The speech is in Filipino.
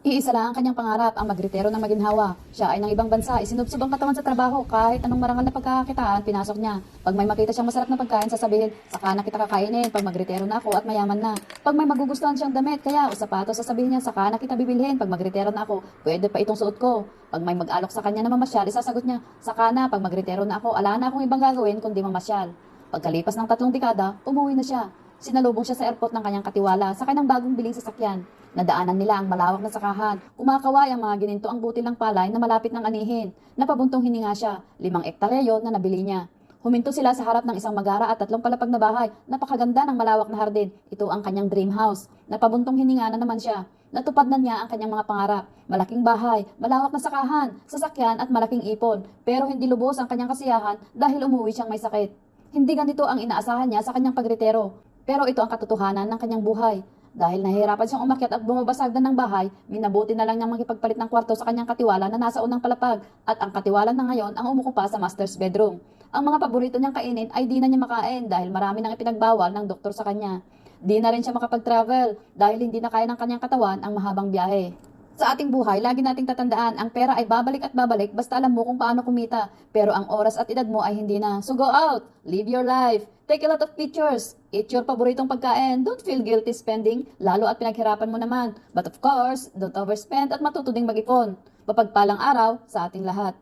Iisa lang ang kanyang pangarap, ang magritero ng maginhawa. Siya ay ng ibang bansa, isinubsob ang katawan sa trabaho kahit anong marangal na pagkakakitaan, pinasok niya. Pag may makita siyang masarap na pagkain, sasabihin, saka na kita kakainin pag magritero na ako at mayaman na. Pag may magugustuhan siyang damit, kaya o sapatos, sasabihin niya, saka na kita bibilhin pag magritero na ako, pwede pa itong suot ko. Pag may mag-alok sa kanya na mamasyal, isasagot niya, saka na pag magritero na ako, ala na akong ibang gagawin kundi mamasyal. Pagkalipas ng tatlong dekada, umuwi na siya. Sinalubong siya sa airport ng kanyang katiwala sa kanyang bagong biling sasakyan. Nadaanan nila ang malawak na sakahan. Kumakaway ang mga gininto ang butil ng palay na malapit ng anihin. Napabuntong hininga siya. Limang ektarya yon na nabili niya. Huminto sila sa harap ng isang magara at tatlong palapag na bahay. Napakaganda ng malawak na hardin. Ito ang kanyang dream house. Napabuntong hininga na naman siya. Natupad na niya ang kanyang mga pangarap. Malaking bahay, malawak na sakahan, sasakyan at malaking ipon. Pero hindi lubos ang kanyang kasiyahan dahil umuwi siyang may sakit. Hindi ganito ang inaasahan niya sa kanyang pagretero. Pero ito ang katotohanan ng kanyang buhay. Dahil nahihirapan siyang umakyat at bumabasag na ng bahay, minabuti na lang niyang makipagpalit ng kwarto sa kanyang katiwala na nasa unang palapag at ang katiwala na ngayon ang umuko pa sa master's bedroom. Ang mga paborito niyang kainin ay di na niya makain dahil marami nang ipinagbawal ng doktor sa kanya. Di na rin siya makapag-travel dahil hindi na kaya ng kanyang katawan ang mahabang biyahe. Sa ating buhay, lagi nating tatandaan, ang pera ay babalik at babalik basta alam mo kung paano kumita. Pero ang oras at edad mo ay hindi na. So go out, live your life, take a lot of pictures, eat your paboritong pagkain, don't feel guilty spending, lalo at pinaghirapan mo naman. But of course, don't overspend at matuto ding mag-ipon. Mapagpalang araw sa ating lahat.